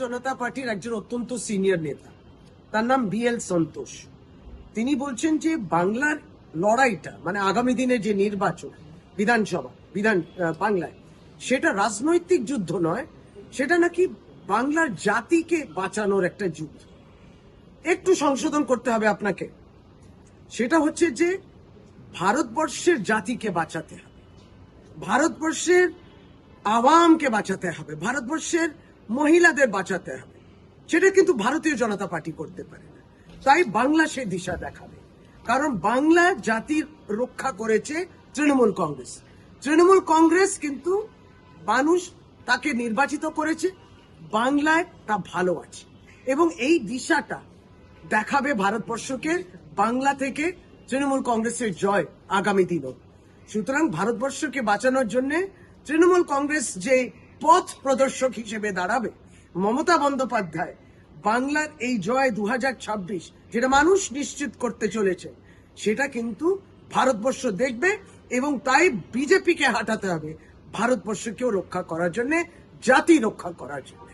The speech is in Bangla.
জনতা পার্টির একজন অত্যন্ত সিনিয়র নেতা। তার নাম বিএল সন্তোষ। তিনি বলছেন যে বাংলার লড়াইটা মানে আগামী দিনে যে নির্বাচন, বিধানসভা, বিধান বাংলায়, সেটা রাজনৈতিক যুদ্ধ নয়, সেটা নাকি বাংলার জাতিকে বাঁচানোর একটা যুদ্ধ একটু সংশোধন করতে হবে আপনাকে। সেটা হচ্ছে যে ভারতবর্ষের জাতিকে বাঁচাতে হবে। ভারতবর্ষের আওয়ামকে বাঁচাতে হবে। ভারতবর্ষের মহিলাদের বাঁচাতে হবে। সেটা কিন্তু ভারতীয় জনতা পার্টি করতে পারে না। তাই বাংলা সে দিশা দেখাবে। কারণ বাংলা জাতির রক্ষা করেছে তৃণমূল কংগ্রেস। তৃণমূল কংগ্রেস কিন্তু মানুষ তাকে নির্বাচিত করেছে, বাংলায় তা ভালো আছে। এবং এই দিশাটা দেখাবে ভারতবর্ষকে, বাংলা থেকে তৃণমূল কংগ্রেসের জয় আগামী দিনও। সুতরাং ভারতবর্ষকে বাঁচানোর জন্য তৃণমূল কংগ্রেস যে পথ প্রদর্শক হিসেবে দাঁড়াবে। মমতা বন্দ্যোপাধ্যায়, বাংলার এই জয় দু হাজার ছাব্বিশ, যেটা মানুষ নিশ্চিত করতে চলেছে, সেটা কিন্তু ভারতবর্ষ দেখবে এবং তাই বিজেপিকে হাঁটাতে হবে, ভারতবর্ষকেও রক্ষা করার জন্য, জাতি রক্ষা করার জন্য।